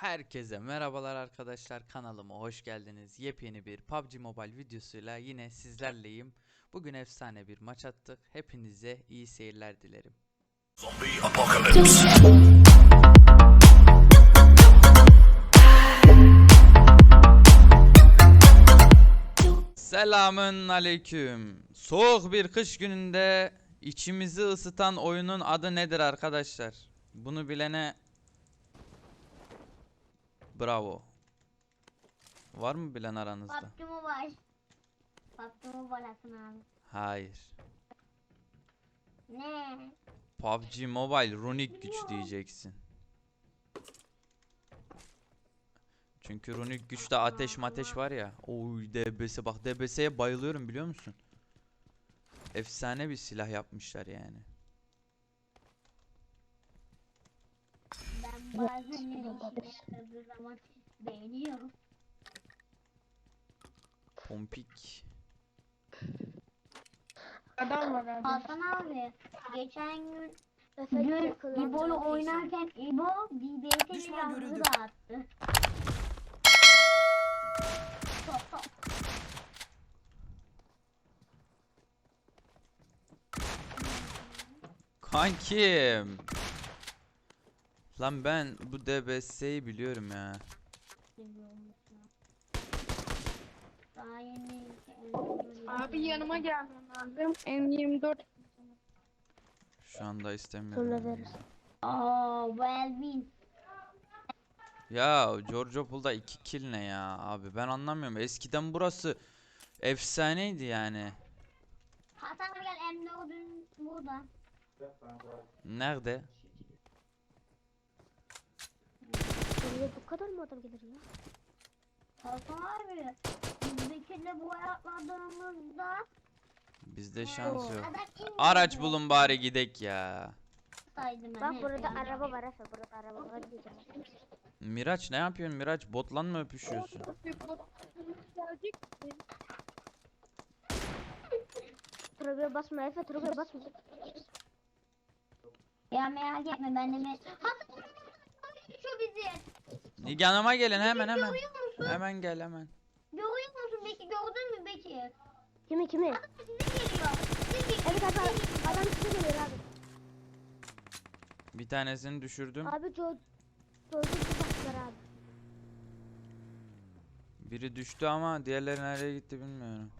Herkese merhabalar arkadaşlar kanalıma hoş geldiniz. Yepyeni bir PUBG Mobile videosuyla yine sizlerleyim. Bugün efsane bir maç attık. Hepinize iyi seyirler dilerim. Zombie apocalypse. Selamün aleyküm. Soğuk bir kış gününde içimizi ısıtan oyunun adı nedir arkadaşlar? Bunu bilene bravo. Var mı bilen aranızda? PUBG Mobile. PUBG Mobile Hasan abi. Hayır. Ne? PUBG Mobile Runic güç diyeceksin. Çünkü Runic güçte ateş mateş var ya. Oy DBS bak DBS'ye bayılıyorum biliyor musun? Efsane bir silah yapmışlar yani. Bazen ne düşündüğü zaman beğeniyorum. Pompik. Adam var abi. Hasan abi geçen gün dün. İbo'lu oynarken İbo DBS'e Düşman yazdı görüldü. da attı. Top top. Kankim. Lan ben bu DBS'yi biliyorum ya. Daha yeni Abi yanıma gelmen lazım. M24 Şu anda istemiyorum. Aa, Welvin. Ya George Pool'da 2 kill ne ya abi ben anlamıyorum. Eskiden burası efsaneydi yani. Hasan gel M4'ün burada. Nerede? Buraya bu kadar mı adam gelir ya? Hasan abi biz Bekir'le bu atladığımızda Bizde şans yok. adam. Araç bulun bari gidek ya. Saydım ben Bak hep burada araba var Efe. Burada araba var diyeceğim. Miraç ne yapıyorsun Miraç? Botlan mı öpüşüyorsun? Turboya basma Efe. Turboya basma. Ya merak etme ben de me... Hasan şu bizi. Yanıma gelin hemen hemen. Görüyor musun? Hemen gel hemen. Görüyor musun Bekir? Gördün mü Bekir? Kimi kimi? Size geliyor. Size geliyor. Evet abi. Adam size geliyor abi. Bir tanesini düşürdüm. Abi çocuk çocuk baktılar abi. Biri düştü ama diğerleri nereye gitti bilmiyorum.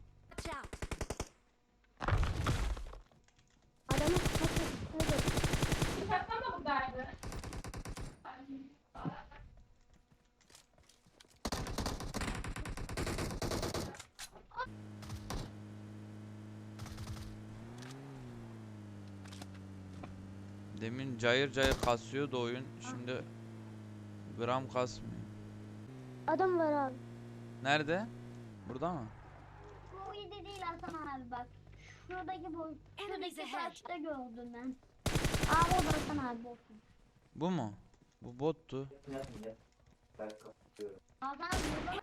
Demin cayır cayır kasıyordu oyun. Şimdi gram kasmıyor. Adam var abi. Nerede? Burada mı? Bu iyi de değil Hasan abi bak. Şuradaki boy. Şuradaki taşta gördüm ben. Abi o da Hasan abi olsun. Bu mu? Bu bottu. Hasan abi burada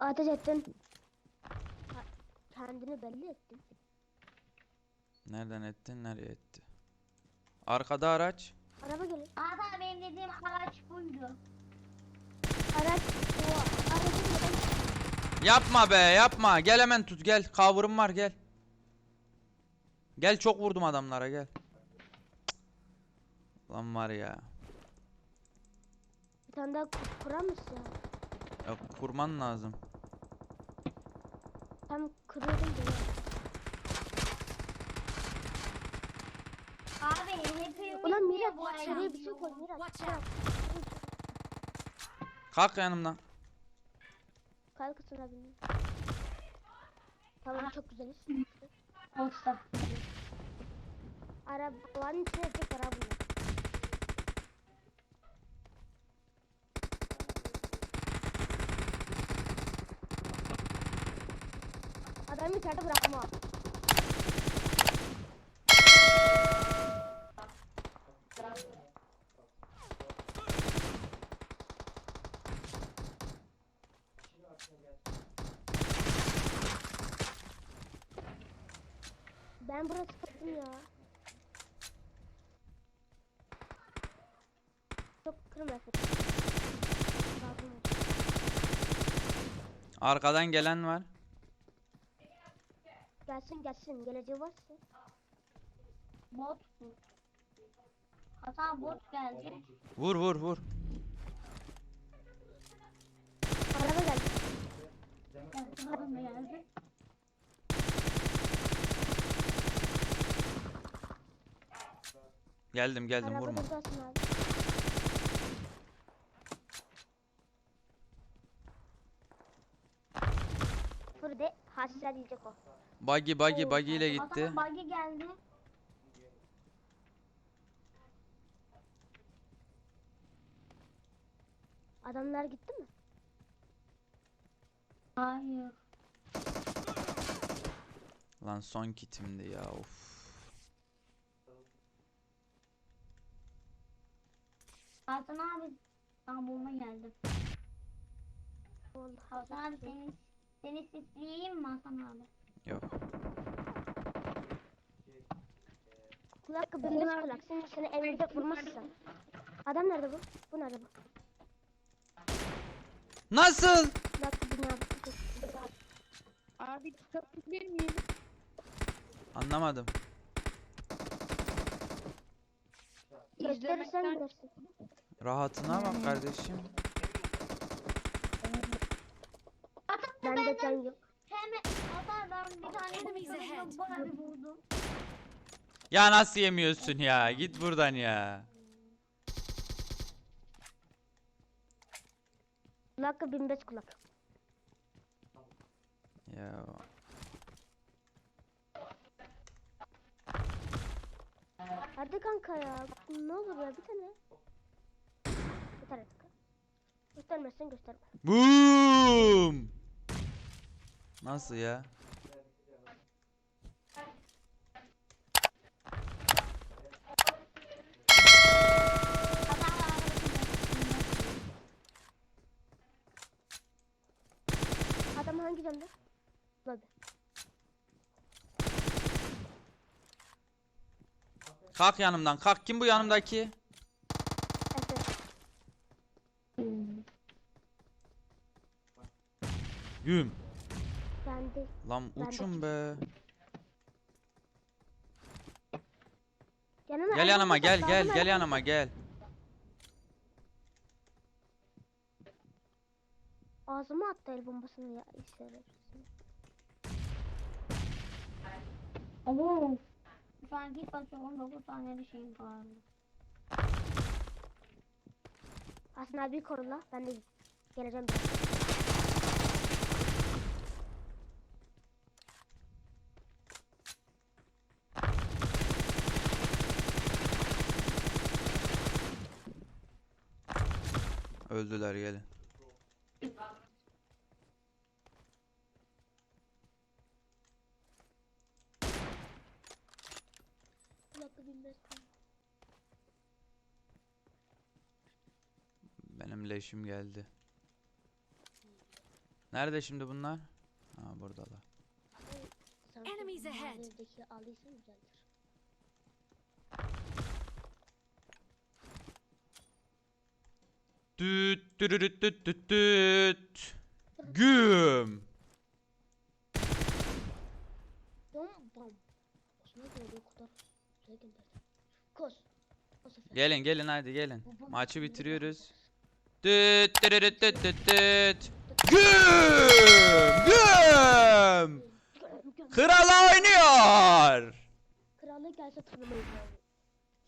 Ateş ettin. Kendini belli ettin. Nereden ettin? Nereye etti? Arkada araç. Araba geliyor. Hasan abi benim dediğim araç buydu. Araç. O aracın neden? Yapma be yapma. Gel hemen tut gel. Cover'ım var gel. Gel çok vurdum adamlara gel. Cık. Lan var ya. Bir tane daha kur- kurar mısın ya kurman lazım. Tam kırıyordum ya. Abi hepimiz Ulan bu ayağı şuraya bir şey koy. Miraç. Kalk yanımdan. Kalkısın abi. Tamam çok güzeliz. Olsa. Arabanın içine tek araba bunlar. Adamı içeride bırakma. Ben burası sıkıldım ya. Lazım oldu. Arkadan gelen var. Gelsin gelsin. Geleceği varsa. Bot bu. Hasan bot geldi. Vur vur vur. Araba geldi. Yakınlarım geldi. Geldim geldim Araba vurma. abi. Hasret yiyecek o. Buggy buggy Oo, buggy ile gitti. Hasan buggy geldi. Adamlar gitti mi? Hayır. Lan son kitimdi ya of. Hasan abi sana bulma geldim. Hasan abi seni seni sisleyeyim mi Hasan abi? Yok. Kulak kıbrılmış kulak. Seni, seni evinde vurmazsan. Adam nerede bu? Bu nerede bu? Nasıl? Kulak kıbrılmış. Abi tutabilir miyim? Anlamadım. Gösterirsen bilirsin. Rahatına bak kardeşim. Bende can yok. hemen Hasan ben bir tane vurdum. Bana bir vurdum. Ya nasıl yemiyorsun ya? Git buradan ya. Kulak kıbrılmış kulak. Ya Hadi kanka ya. Ne olur ya bir tane. Yeter artık. Göstermezsen gösterme. Boom! Nasıl ya? Adam hangi camda? Lobi. Kalk yanımdan kalk. Kim bu yanımdaki? Güm. Ben değil. Lan Ben de uçun be. Yanıma Gel yanıma gel gel gel yanıma gel. Ağzıma attı el bombasını ya. İşte Oo. Şu an git bakıyorum 9 tane bir şeyim kaldı. Aslında abi koru la. Ben de geleceğim. Öldüler gelin. Benim leşim geldi. Nerede şimdi bunlar? Ha buradalar. Enemies ahead. Düt dürürüt düt düt düt. Güm. Bom bom. Osman gördüğü kadar güzel gönderdi. Koş. O sefer. Gelin gelin hadi gelin. Maçı bitiriyoruz. Düt dürürüt düt düt düt. Güm. Güm. Kral oynuyor. Krallık gelse tanımayız yani.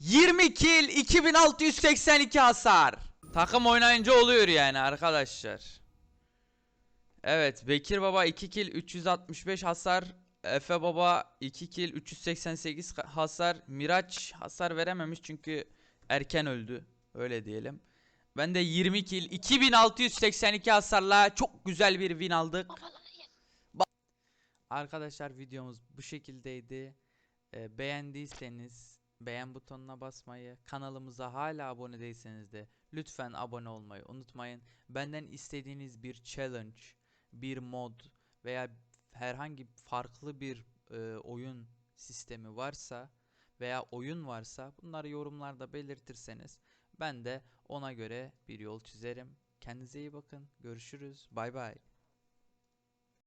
20 kill 2682 hasar. Takım oynayınca oluyor yani arkadaşlar. Evet Bekir Baba 2 kill 365 hasar. Efe Baba 2 kill 388 ka- hasar. Miraç hasar verememiş çünkü erken öldü. Öyle diyelim. Ben de 20 kill 2682 hasarla çok güzel bir win aldık. Arkadaşlar videomuz bu şekildeydi. Ee, beğendiyseniz beğen butonuna basmayı, kanalımıza hala abone değilseniz de lütfen abone olmayı unutmayın. Benden istediğiniz bir challenge, bir mod veya herhangi farklı bir e, oyun sistemi varsa veya oyun varsa bunları yorumlarda belirtirseniz Ben de ona göre bir yol çizerim. Kendinize iyi bakın. Görüşürüz. Bay bay.